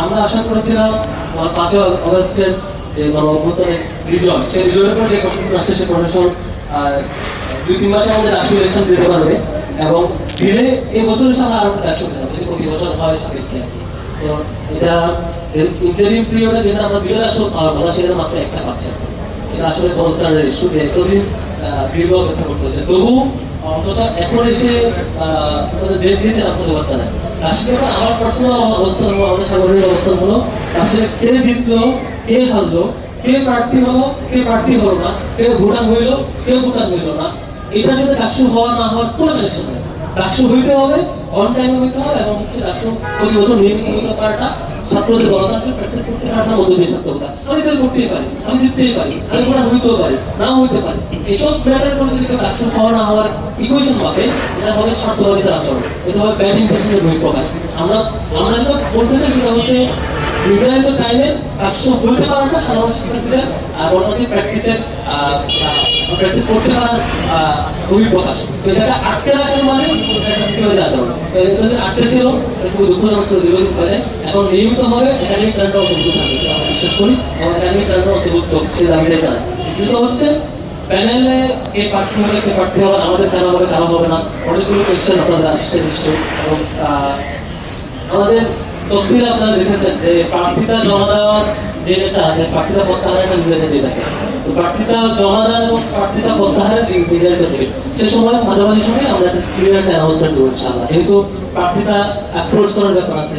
আমরা আশা করেছিলাম পাঁচই অগস্টের যে গণ অভ্যুত্থানের বিজয় সেই বিজয়ের পর যে আসছে সেই প্রশাসন দুই তিন মাসের মধ্যে রাষ্ট্রীয় ইলেকশন দিতে পারবে এবং দিলে এই বছরের সামনে আরও প্রতি বছর হয় সাপেক্ষে এটা ইন্টারিম পিরিয়ডে যেটা আমরা দুই রাষ্ট্র পাওয়ার কথা, সেটা মাত্র একটা পাচ্ছে। এটা আসলে কনসার্নের ইস্যু এতদিন দীর্ঘ অপেক্ষা করতে হচ্ছে। তবু অন্তত কে জিতলো, কে হারলো, কে প্রার্থী কে না, কে ভোটার হইল কেউ ভোটার হইল না, এটা যদি রাষ্ট্র হওয়া না হওয়ার কোনো টেনশন নেই। হইতে হবে অন টাইমে হইতে হবে, এবং হচ্ছে রাষ্ট্র প্রতি ছাত্রদের আমি তাহলে করতেই পারি, আমি জিততেই পারি, আমি হইতেও পারি, নাও হইতে পারি। এসব ম্যাটার যদি কেউ হওয়া না হওয়ার ইকুয়েশন এটা হবে স্বার্থবাদিতার আচরণ, এটা হবে আমরা আমরা যেটা চাই সেটা হচ্ছে নির্ধারিত টাইমে পারাটা সাধারণ শিক্ষার্থীদের, আর গণতান্ত্রিক প্র্যাকটিসের প্র্যাকটিস করতে বহিঃপ্রকাশ তো রাখার মানে এটা আটকে ছিল হবে করি, এবং একাডেমিক প্ল্যানটা অন্তর্ভুক্ত সে দ্বিতীয় হচ্ছে, প্যানেলে কে প্রার্থী হবে হবে, আমাদের কেন হবে কেন হবে না। অনেকগুলো কোয়েশ্চেন আপনাদের আসছে নিশ্চয়ই এবং আমাদের তফসিলে আপনারা দেখেছেন যে প্রার্থীটা জমা দেওয়ার যে একটা আছে প্রার্থীটা প্রত্যাহারের একটা নির্দেশ দিয়ে থাকে। তো প্রার্থীটা জমা দেওয়ার এবং প্রার্থীটা প্রত্যাহারের নির্ধারিত ডেট সে সময় মাঝামাঝি সময় আমরা একটা ক্লিয়ার অ্যানাউন্সমেন্ট করছি আমরা যেহেতু প্রার্থীটা অ্যাপ্রোচ করার ব্যাপার আছে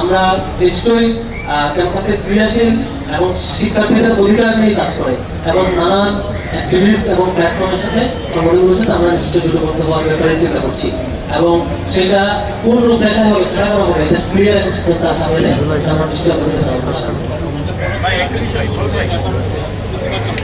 আমরা নিশ্চয়ই ক্যাম্পাসে ক্রিয়াশীল এবং শিক্ষার্থীদের অধিকার নিয়ে কাজ করে এবং নানান অ্যাক্টিভিস্ট এবং প্ল্যাটফর্মের সাথে সংগঠনগুলোর সাথে আমরা নিশ্চয়ই করতে হওয়ার ব্যাপারে চিন্তা করছি। এবং সেটা কোন রূপ দেখা হবে, খেলা করা হবে, এটা ক্লিয়ার এবং আসা হলে আমরা চেষ্টা করতে